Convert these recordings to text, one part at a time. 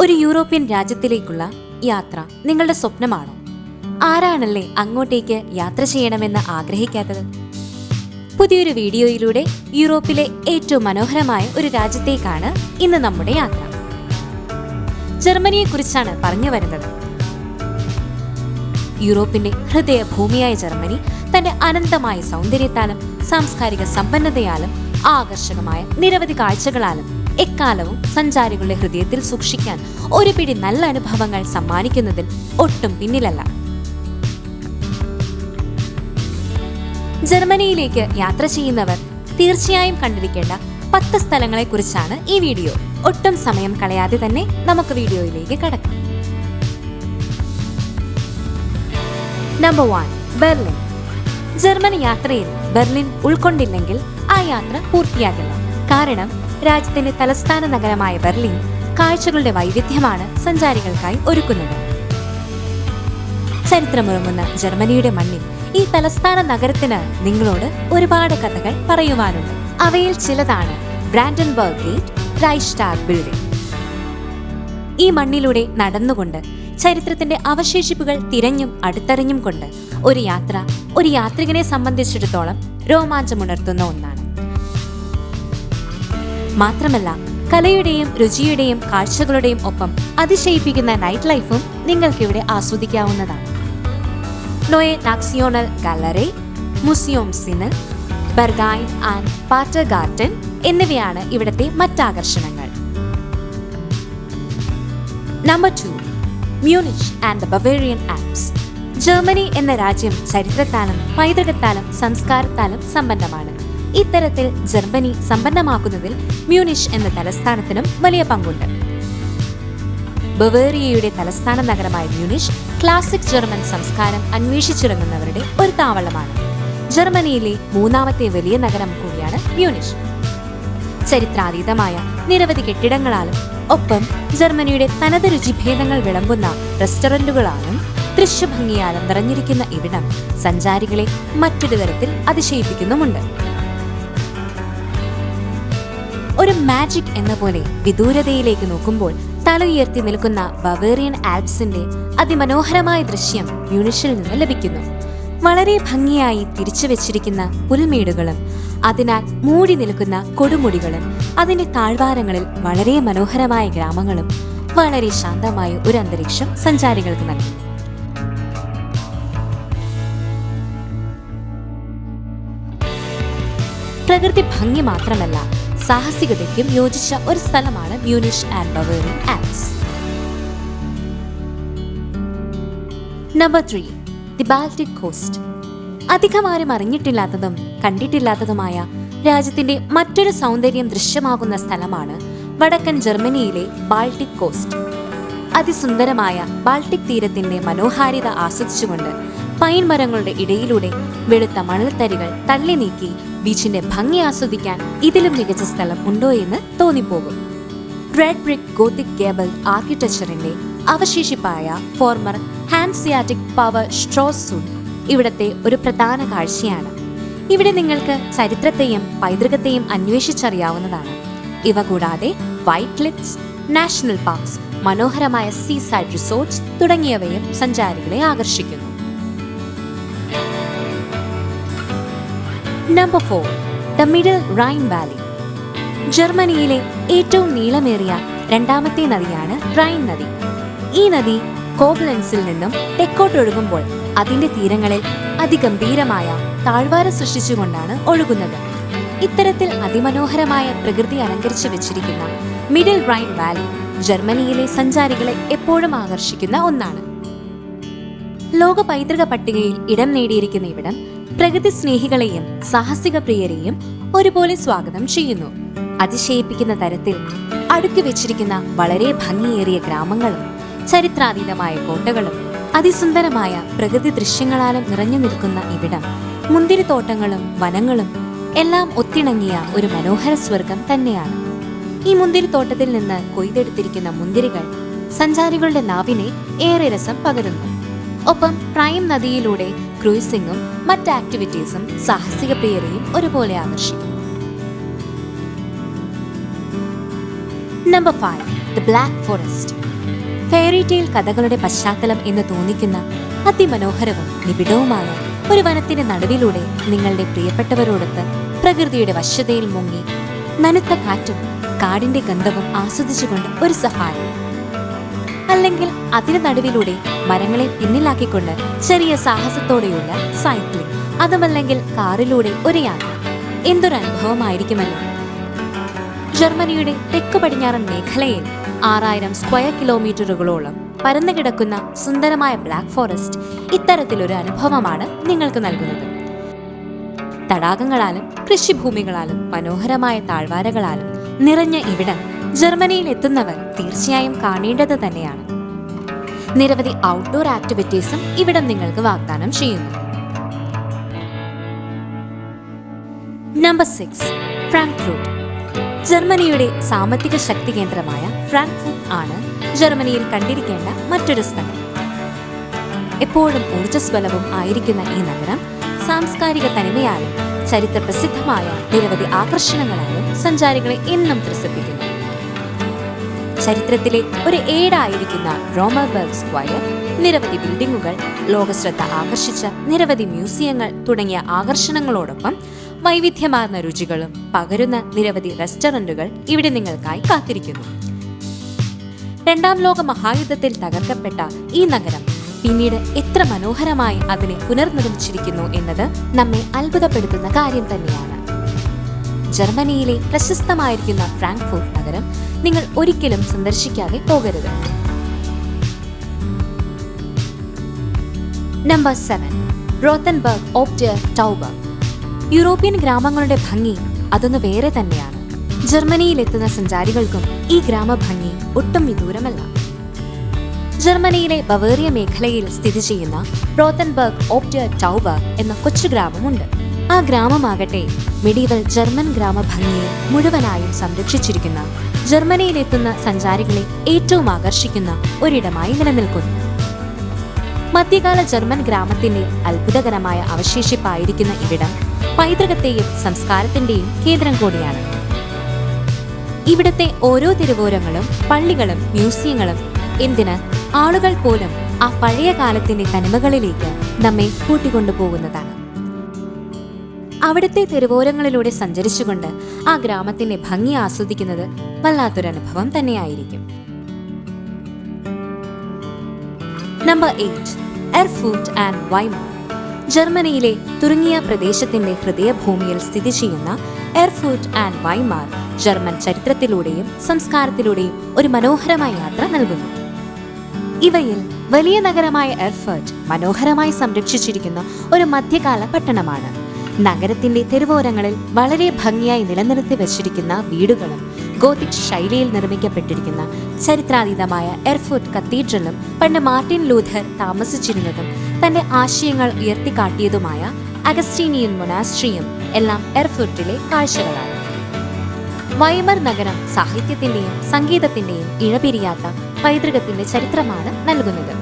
ഒരു യൂറോപ്യൻ രാജ്യത്തിലേക്കുള്ള യാത്ര നിങ്ങളുടെ സ്വപ്നമാണോ? ആരാണല്ലേ അങ്ങോട്ടേക്ക് യാത്ര ചെയ്യണമെന്ന് ആഗ്രഹിക്കാത്തത്? പുതിയൊരു വീഡിയോയിലൂടെ യൂറോപ്പിലെ ഏറ്റവും മനോഹരമായ ഒരു രാജ്യത്തേക്കാണ് ഇന്ന് നമ്മുടെ യാത്ര. ജർമ്മനിയെക്കുറിച്ചാണ് പറഞ്ഞു വരുന്നത്. യൂറോപ്പിന്റെ ഹൃദയഭൂമിയായ ജർമ്മനി തന്റെ അനന്തമായ സൗന്ദര്യത്താലും സാംസ്കാരിക സമ്പന്നതയാലും ആകർഷകമായ നിരവധി കാഴ്ചകളാലും എക്കാലവും സഞ്ചാരികളുടെ ഹൃദയത്തിൽ സൂക്ഷിക്കാൻ ഒരു പിടി നല്ല അനുഭവങ്ങൾ സമ്മാനിക്കുന്നതിൽ ഒട്ടും പിന്നിലല്ല. ജർമ്മനിയിലേക്ക് യാത്ര ചെയ്യുന്നവർ തീർച്ചയായും കണ്ടിരിക്കേണ്ട പത്ത് സ്ഥലങ്ങളെ കുറിച്ചാണ് ഈ വീഡിയോ. ഒട്ടും സമയം കളയാതെ തന്നെ നമുക്ക് വീഡിയോയിലേക്ക് കടക്കാം. നമ്പർ വൺ ബെർലിൻ ജർമ്മൻ യാത്രയിൽ ബെർലിൻ ഉൾക്കൊണ്ടില്ലെങ്കിൽ ആ യാത്ര പൂർത്തിയാകില്ല. കാരണം രാജ്യത്തിന്റെ തലസ്ഥാന നഗരമായ ബെർലിൻ കാഴ്ചകളുടെ വൈവിധ്യമാണ് സഞ്ചാരികൾക്കായി ഒരുക്കുന്നത്. ചരിത്രമുറങ്ങുന്ന ജർമ്മനിയുടെ മണ്ണിൽ ഈ തലസ്ഥാന നഗരത്തിന് നിങ്ങളോട് ഒരുപാട് കഥകൾ പറയുവാനുണ്ട്. അവയിൽ ചിലതാണ് ബ്രാൻഡൻബർഗ് ഗേറ്റ് റൈസ്റ്റാഗ് ബിൽഡിംഗ് ഈ മണ്ണിലൂടെ നടന്നുകൊണ്ട് ചരിത്രത്തിന്റെ അവശേഷിപ്പുകൾ തിരഞ്ഞും അടുത്തറിഞ്ഞും കൊണ്ട് ഒരു യാത്ര ഒരു യാത്രികനെ സംബന്ധിച്ചിടത്തോളം രോമാഞ്ചമുണർത്തുന്ന ഒന്നാണ്. മാത്രമല്ല കലയുടെയും രുചിയുടെയും കാഴ്ചകളുടെയും ഒപ്പം അതിശയിപ്പിക്കുന്ന നൈറ്റ് ലൈഫും നിങ്ങൾക്കിവിടെ ആസ്വദിക്കാവുന്നതാണ്. Neue Nationalgalerie Museumsinsel Berghain and പാറ്റർ ഗാർഡൻ എന്നിവയാണ് ഇവിടുത്തെ മറ്റാകർഷണങ്ങൾ. Number two Munich and Bavarian Alps Germany എന്ന രാജ്യം ചരിത്രത്താലും പൈതൃകത്താലും സംസ്കാരത്താലും സമ്പന്നമാണ് ഇത്തരത്തിൽ ജർമ്മനി സമ്പന്നമാക്കുന്നതിൽ മ്യൂണിഷ് എന്ന തലസ്ഥാനത്തിനും വലിയ പങ്കുണ്ട്. ബവേറിയയുടെ തലസ്ഥാന നഗരമായ മ്യൂണിഷ് ക്ലാസിക് ജർമ്മൻ സംസ്കാരം അന്വേഷിച്ചിറങ്ങുന്നവരുടെ ഒരു താവളമാണ്. ജർമ്മനിയിലെ മൂന്നാമത്തെ വലിയ നഗരം കൂടിയാണ് മ്യൂണിഷ്. ചരിത്രാതീതമായ നിരവധി കെട്ടിടങ്ങളാലും ഒപ്പം ജർമ്മനിയുടെ തനത് രുചിഭേദങ്ങൾ വിളമ്പുന്ന റെസ്റ്റോറന്റുകളാലും ദൃശ്യഭംഗിയാലും നിറഞ്ഞിരിക്കുന്ന ഇവിടം സഞ്ചാരികളെ മറ്റൊരു തരത്തിൽ അതിശയിപ്പിക്കുന്നുമുണ്ട്. ഒരു മാജിക് എന്ന പോലെ വിദൂരതയിലേക്ക് നോക്കുമ്പോൾ തല ഉയർത്തി നിൽക്കുന്ന ബവേറിയൻ ആൽപ്സിന്റെ അതിമനോഹരമായ ദൃശ്യം മ്യൂണിഷിൽ നിന്ന് ലഭിക്കുന്നു. വളരെ ഭംഗിയായി തിരിച്ചു വെച്ചിരിക്കുന്ന പുൽമേടുകളും അതിനാൽ മൂടി നിൽക്കുന്ന കൊടുമുടികളും അതിന്റെ താഴ്വാരങ്ങളിൽ വളരെ മനോഹരമായ ഗ്രാമങ്ങളും വളരെ ശാന്തമായ ഒരു അന്തരീക്ഷം സഞ്ചാരികൾക്ക് നൽകി പ്രകൃതി ഭംഗി മാത്രമല്ല സാഹസികതയ്ക്കും യോജിച്ച ഒരു സ്ഥലമാണ് Munich and Bavarian Alps. Number three the Baltic Coast അധികമാരും അറിഞ്ഞിട്ടില്ലാത്തതും കണ്ടിട്ടില്ലാത്തതുമായ രാജ്യത്തിന്റെ മറ്റൊരു സൗന്ദര്യം ദൃശ്യമാകുന്ന സ്ഥലമാണ് വടക്കൻ ജർമ്മനിയിലെ ബാൾട്ടിക് കോസ്റ്റ് അതിസുന്ദരമായ ബാൾട്ടിക് തീരത്തിന്റെ മനോഹാരിത ആസ്വദിച്ചുകൊണ്ട് പൈൻ മരങ്ങളുടെ ഇടയിലൂടെ വെളുത്ത മണൽത്തരികൾ തള്ളി നീക്കി ബീച്ചിന്റെ ഭംഗി ആസ്വദിക്കാൻ ഇതിലും മികച്ച സ്ഥലം ഉണ്ടോ എന്ന് തോന്നിപ്പോകും. റെഡ് ബ്രിക് ഗോത്തിക് ഗേബൽ ആർക്കിടെക്ചറിന്റെ അവശേഷിപ്പായ ഫോർമർ ഹാൻസിയാറ്റിക് പവർ സ്ട്രോസൂൺ ഇവിടത്തെ ഒരു പ്രധാന കാഴ്ചയാണ്. ഇവിടെ നിങ്ങൾക്ക് ചരിത്രത്തെയും പൈതൃകത്തെയും അന്വേഷിച്ചറിയാവുന്നതാണ്. ഇവ കൂടാതെ വൈറ്റ് ക്ലിഫ്സ് നാഷണൽ പാർക്സ് മനോഹരമായ സീ സൈഡ് റിസോർട്ട്സ് തുടങ്ങിയവയും സഞ്ചാരികളെ ആകർഷിക്കുന്നു. Number four the middle Rhine valley ജർമ്മനിയിലെ ഏറ്റവും നീളമേറിയ രണ്ടാമത്തെ നദിയാണ് റൈൻ നദി. ഈ നദി കോബ്ലൻസിൽ നിന്നും തെക്കോട്ടൊഴുകുമ്പോൾ അതിന്റെ തീരങ്ങളിൽ അതിഗംഭീരമായ താഴ്വാര സൃഷ്ടിച്ചുകൊണ്ടാണ് ഒഴുകുന്നത്. ഇത്തരത്തിൽ അതിമനോഹരമായ പ്രകൃതി അലങ്കരിച്ചു വെച്ചിരിക്കുന്ന മിഡിൽ റൈൻ വാലി ജർമ്മനിയിലെ സഞ്ചാരികളെ എപ്പോഴും ആകർഷിക്കുന്ന ഒന്നാണ്. ലോക പൈതൃക പട്ടികയിൽ ഇടം നേടിയിരിക്കുന്ന ഇവിടം പ്രകൃതി സ്നേഹികളെയും സാഹസിക പ്രിയരെയും ഒരുപോലെ സ്വാഗതം ചെയ്യുന്നു. അതിശയിപ്പിക്കുന്ന തരത്തിൽ അടുക്കി വെച്ചിരിക്കുന്ന വളരെ ഭംഗിയേറിയ ഗ്രാമങ്ങളും ചരിത്രാതീതമായ കോട്ടകളും അതിസുന്ദരമായ പ്രകൃതി ദൃശ്യങ്ങളാലും നിറഞ്ഞു നിൽക്കുന്ന ഇവിടം മുന്തിരിത്തോട്ടങ്ങളും വനങ്ങളും എല്ലാം ഒത്തിണങ്ങിയ ഒരു മനോഹര സ്വർഗം തന്നെയാണ്. ഈ മുന്തിരിത്തോട്ടത്തിൽ നിന്ന് കൊയ്തെടുത്തിരിക്കുന്ന മുന്തിരികൾ സഞ്ചാരികളുടെ നാവിനെ ഏറെ രസം പകരുന്നു. ഒപ്പം പ്രൈം നദിയിലൂടെ ക്രൂയിസിംഗും മറ്റ് ആക്ടിവിറ്റീസും സാഹസിക പ്രിയരെയും ഒരുപോലെ ആകർഷിക്കും number the black forest fairy tale കഥകളുടെ പശ്ചാത്തലം എന്ന് തോന്നിക്കുന്ന അതിമനോഹരവും നിബിഡവുമായ ഒരു വനത്തിന്റെ നടുവിലൂടെ നിങ്ങളുടെ പ്രിയപ്പെട്ടവരോടൊത്ത് പ്രകൃതിയുടെ വശ്യതയിൽ മുങ്ങി നനുത്ത കാറ്റും കാടിന്റെ ഗന്ധവും ആസ്വദിച്ചുകൊണ്ട് ഒരു സഫാരി അല്ലെങ്കിൽ അതിന് നടുവിലൂടെ മരങ്ങളെ പിന്നിലാക്കിക്കൊണ്ട് ചെറിയ സാഹസത്തോടെയുള്ള സൈക്ലിംഗ്. അതുമല്ലെങ്കിൽ കാറിലൂടെ ഒരു യാത്ര. എന്തൊരു അനുഭവമായിരിക്കുമല്ലോ ജർമ്മനിയുടെ തെക്ക് പടിഞ്ഞാറൻ മേഖലയിൽ ആറായിരം സ്ക്വയർ കിലോമീറ്ററുകളോളം പരന്നു കിടക്കുന്ന സുന്ദരമായ ബ്ലാക്ക് ഫോറസ്റ്റ് ഇത്തരത്തിലൊരു അനുഭവമാണ് നിങ്ങൾക്ക് നൽകുന്നത്. തടാകങ്ങളാലും കൃഷിഭൂമികളാലും മനോഹരമായ താഴ്വാരകളാലും നിറഞ്ഞ ഇവിടം ജർമ്മനിയിൽ എത്തുന്നവർ തീർച്ചയായും കാണേണ്ടത് തന്നെയാണ്. നിരവധി ഔട്ട്ഡോർ ആക്ടിവിറ്റീസും ഇവിടം നിങ്ങൾക്ക് വാഗ്ദാനം ചെയ്യുന്നു. നമ്പർ സിക്സ് ഫ്രാങ്ക്ഫ്രൂട്ട് ജർമ്മനിയുടെ സാമ്പത്തിക ശക്തി കേന്ദ്രമായ ഫ്രാങ്ക്ഫ്രൂട്ട് ആണ് ജർമ്മനിയിൽ കണ്ടിരിക്കേണ്ട മറ്റൊരു സ്ഥലം. എപ്പോഴും ഊർജസ്വലവും ആയിരിക്കുന്ന ഈ നഗരം സാംസ്കാരിക തനിമയാലും ചരിത്ര പ്രസിദ്ധമായ നിരവധി ആകർഷണങ്ങളാലും സഞ്ചാരികളെ എന്നും ത്രസിപ്പിക്കുന്നു ചരിത്രത്തിലെ ഒരു ഏടായിരിക്കുന്ന റോമബർഗ് സ്ക്വയർ നിരവധി ബിൽഡിങ്ങുകൾ ലോകശ്രദ്ധ ആകർഷിച്ച നിരവധി മ്യൂസിയങ്ങൾ തുടങ്ങിയ ആകർഷണങ്ങളോടൊപ്പം വൈവിധ്യമാർന്ന രുചികളും പകരുന്ന നിരവധി റെസ്റ്റോറന്റുകൾ ഇവിടെ നിങ്ങൾക്കായി കാത്തിരിക്കുന്നു. രണ്ടാം ലോക മഹായുദ്ധത്തിൽ തകർക്കപ്പെട്ട ഈ നഗരം പിന്നീട് എത്ര മനോഹരമായി അതിനെ പുനർനിർമ്മിച്ചിരിക്കുന്നു എന്നത് നമ്മെ അത്ഭുതപ്പെടുത്തുന്ന കാര്യം തന്നെയാണ്. ജർമ്മനിയിലെ പ്രശസ്തമായിരിക്കുന്ന ഫ്രാങ്ക്ഫൂർട്ട് നഗരം നിങ്ങൾ ഒരിക്കലും സന്ദർശിക്കാതെ പോകരുത്. Number seven Rothenburg ob der Tauber European ഗ്രാമങ്ങളുടെ ഭംഗി അതൊന്ന് വേറെ തന്നെയാണ്. ജർമ്മനിയിലെത്തുന്ന സഞ്ചാരികൾക്കും ഈ ഗ്രാമഭംഗി ഒട്ടും വിദൂരമല്ല. ജർമ്മനിയിലെ ബവേറിയ മേഖലയിൽ സ്ഥിതി ചെയ്യുന്ന റോത്തൻബർഗ് ഓപ്റ്റ ടൗബർ എന്ന കൊച്ചു ഗ്രാമമുണ്ട്. ആ ഗ്രാമമാകട്ടെ മെഡീവൽ ജർമ്മൻ ഗ്രാമഭംഗിയെ മുഴുവനായും സംരക്ഷിച്ചിരിക്കുന്ന ജർമ്മനിയിലെത്തുന്ന സഞ്ചാരികളെ ഏറ്റവും ആകർഷിക്കുന്ന ഒരിടമായി നിലനിൽക്കുന്നു. മധ്യകാല ജർമ്മൻ ഗ്രാമത്തിന്റെ അത്ഭുതകരമായ അവശേഷിപ്പായിരിക്കുന്ന ഇവിടം പൈതൃകത്തെയും സംസ്കാരത്തിന്റെയും കേന്ദ്രം കൂടിയാണ്. ഇവിടുത്തെ ഓരോ തിരുവോരങ്ങളും പള്ളികളും മ്യൂസിയങ്ങളും എന്തിന് ആളുകൾ പോലും ആ പഴയ കാലത്തിന്റെ തനിമകളിലേക്ക് നമ്മെ കൂട്ടിക്കൊണ്ടുപോകുന്നതാണ്. അവിടുത്തെ തെരുവോരങ്ങളിലൂടെ സഞ്ചരിച്ചുകൊണ്ട് ആ ഗ്രാമത്തിന്റെ ഭംഗി ആസ്വദിക്കുന്നത് വല്ലാത്തൊരനുഭവം തന്നെയായിരിക്കും. Number eight Erfurt and Weimar ജർമ്മനിയിലെ തുറങ്ങിയ പ്രദേശത്തിന്റെ ഹൃദയഭൂമിയിൽ സ്ഥിതി ചെയ്യുന്ന എർഫൂട്ട് ആൻഡ് വൈമാർ ജർമ്മൻ ചരിത്രത്തിലൂടെയും സംസ്കാരത്തിലൂടെയും ഒരു മനോഹരമായ യാത്ര നൽകുന്നു. ഇവയിൽ വലിയ നഗരമായ എർഫർട്ട് മനോഹരമായി സംരക്ഷിച്ചിരിക്കുന്ന ഒരു മധ്യകാല പട്ടണമാണ്. നഗരത്തിന്റെ തെരുവോരങ്ങളിൽ വളരെ ഭംഗിയായി നിലനിർത്തി വച്ചിരിക്കുന്ന വീടുകളും ഗോതിക് ശൈലിയിൽ നിർമ്മിക്കപ്പെട്ടിരിക്കുന്ന ചരിത്രാതീതമായ എർഫോർട്ട് കത്തീഡ്രലും പണ്ട് മാർട്ടിൻ ലൂഥർ താമസിച്ചിരുന്നതും തന്റെ ആശയങ്ങൾ ഉയർത്തിക്കാട്ടിയതുമായ അഗസ്റ്റീനിയൻ മൊനാസ്ട്രിയും എല്ലാം എർഫോർട്ടിലെ കാഴ്ചകളാണ്. വൈമർ നഗരം സാഹിത്യത്തിന്റെയും സംഗീതത്തിന്റെയും ഇഴപിരിയാത്ത പൈതൃകത്തിന്റെ ചരിത്രമാണ് നൽകുന്നത്.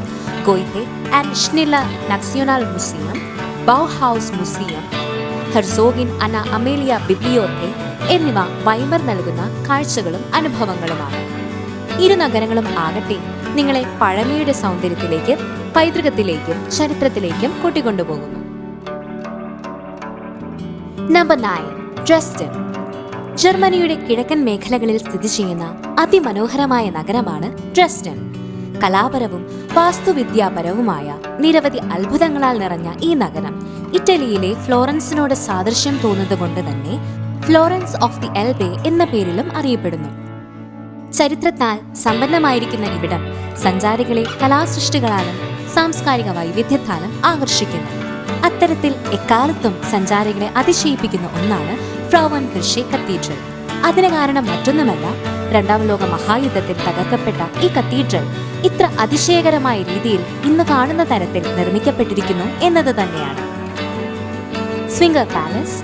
Goethe and Schiller museum Bauhaus museum Herzogin Anna Amalia Bibliothek എന്നിവ വൈമർ നൽകുന്ന കാഴ്ചകളും അനുഭവങ്ങളുമാണ്. ഇരു നഗരങ്ങളും ആകട്ടെ നിങ്ങളെ പഴമയുടെ സൗന്ദര്യത്തിലേക്ക് പൈതൃകത്തിലേക്കും ചരിത്രത്തിലേക്കും കൂട്ടിക്കൊണ്ടുപോകുന്നു. നമ്പർ നയൻ ഡ്രസ്ഡൻ ജർമ്മനിയുടെ കിഴക്കൻ മേഖലകളിൽ സ്ഥിതി ചെയ്യുന്ന അതിമനോഹരമായ നഗരമാണ് ഡ്രസ്ഡൻ. കലാപരവും വാസ്തുവിദ്യാപരവുമായ നിരവധി അത്ഭുതങ്ങളാൽ നിറഞ്ഞ ഈ നഗരം ഇറ്റലിയിലെ ഫ്ലോറൻസിനോട് സാദൃശ്യം തോന്നുന്നതുകൊണ്ട് തന്നെ ഫ്ലോറൻസ് ഓഫ് ദി എൽബെ എന്ന പേരിലും അറിയപ്പെടുന്നു. ചരിത്രത്താൽ സമ്പന്നമായിരിക്കുന്ന ഇവിടം സഞ്ചാരികളെ കലാസൃഷ്ടികളാലും സാംസ്കാരിക വൈവിധ്യത്താലും ആകർഷിക്കുന്നു. അത്തരത്തിൽ എക്കാലത്തും സഞ്ചാരികളെ അതിശയിപ്പിക്കുന്ന ഒന്നാണ് ഫ്രൗവൻ കൃഷി കത്തീഡ്രൽ അതിന് കാരണം മറ്റൊന്നുമല്ല രണ്ടാം ലോക മഹായുദ്ധത്തിൽ തകർക്കപ്പെട്ട ഈ കത്തീഡ്രൽ ഇത്ര അതിശയകരമായ രീതിയിൽ ഇന്ന് കാണുന്ന തരത്തിൽ നിർമ്മിക്കപ്പെട്ടിരിക്കുന്നു എന്നത് തന്നെയാണ്. Zwinger palace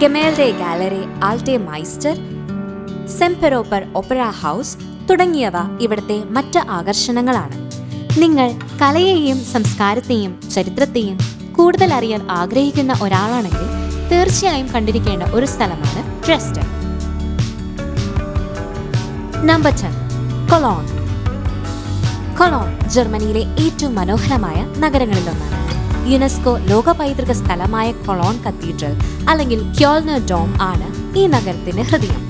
Gemäldegalerie Alte Meister Semperoper opera house തുടങ്ങിയവ ഇവിടുത്തെ മറ്റ് ആകർഷണങ്ങളാണ്. നിങ്ങൾ കലയെയും സംസ്കാരത്തെയും ചരിത്രത്തെയും കൂടുതൽ അറിയാൻ ആഗ്രഹിക്കുന്ന ഒരാളാണെങ്കിൽ തീർച്ചയായും കണ്ടിരിക്കേണ്ട ഒരു സ്ഥലമാണ് Dresden number ten Cologne. Cologne ജർമ്മനിയിലെ ഏറ്റവും മനോഹരമായ നഗരങ്ങളിലൊന്നാണ്. യുനെസ്കോ ലോക പൈതൃക സ്ഥലമായ കൊളോൺ കത്തീഡ്രൽ അല്ലെങ്കിൽ ക്യോൾനർ ഡോം ആണ് ഈ നഗരത്തിന്റെ ഹൃദയം.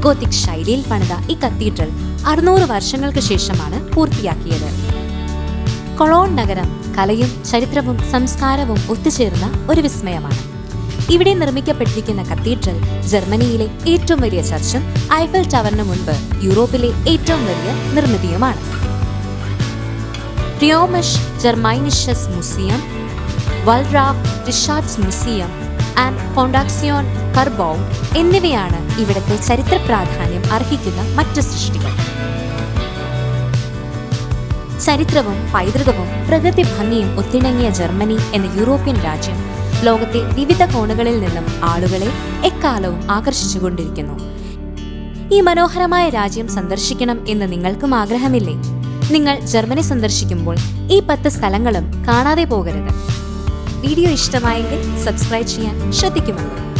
ഗോത്തിക് ശൈലിയിൽ പണിത ഈ കത്തീഡ്രൽ അറുന്നൂറ് വർഷങ്ങൾക്ക് ശേഷമാണ് പൂർത്തിയാക്കിയത്. കൊളോൺ നഗരം കലയും ചരിത്രവും സംസ്കാരവും ഒത്തുചേർന്ന ഒരു വിസ്മയമാണ്. ഇവിടെ നിർമ്മിക്കപ്പെട്ടിരിക്കുന്ന കത്തീഡ്രൽ ജർമ്മനിയിലെ ഏറ്റവും വലിയ ചർച്ചും ഐഫൽ ടവറിന് മുൻപ് യൂറോപ്പിലെ ഏറ്റവും വലിയ നിർമ്മിതിയുമാണ്. Römisch Germanisches museum Wallraf Richartz museum and കോണ്ടാക്സിയോൺ കർബോവ് എന്നിവയാണ് ഇവിടുത്തെ ചരിത്ര പ്രാധാന്യം അർഹിക്കുന്ന മറ്റ് സൃഷ്ടികൾ. ചരിത്രവും പൈതൃകവും പ്രകൃതി ഭംഗിയും ഒത്തിണങ്ങിയ ജർമ്മനി എന്ന യൂറോപ്യൻ രാജ്യം ലോകത്തെ വിവിധ കോണുകളിൽ നിന്നും ആളുകളെ എക്കാലവും ആകർഷിച്ചുകൊണ്ടിരിക്കുന്നു. ഈ മനോഹരമായ രാജ്യം സന്ദർശിക്കണം എന്ന് നിങ്ങൾക്കും ആഗ്രഹമില്ലേ? നിങ്ങൾ ജർമ്മനി സന്ദർശിക്കുമ്പോൾ ഈ പത്ത് സ്ഥലങ്ങളും കാണാതെ പോകരുത്. വീഡിയോ ഇഷ്ടമായെങ്കിൽ സബ്സ്ക്രൈബ് ചെയ്യാൻ ശ്രദ്ധിക്കുമല്ലോ.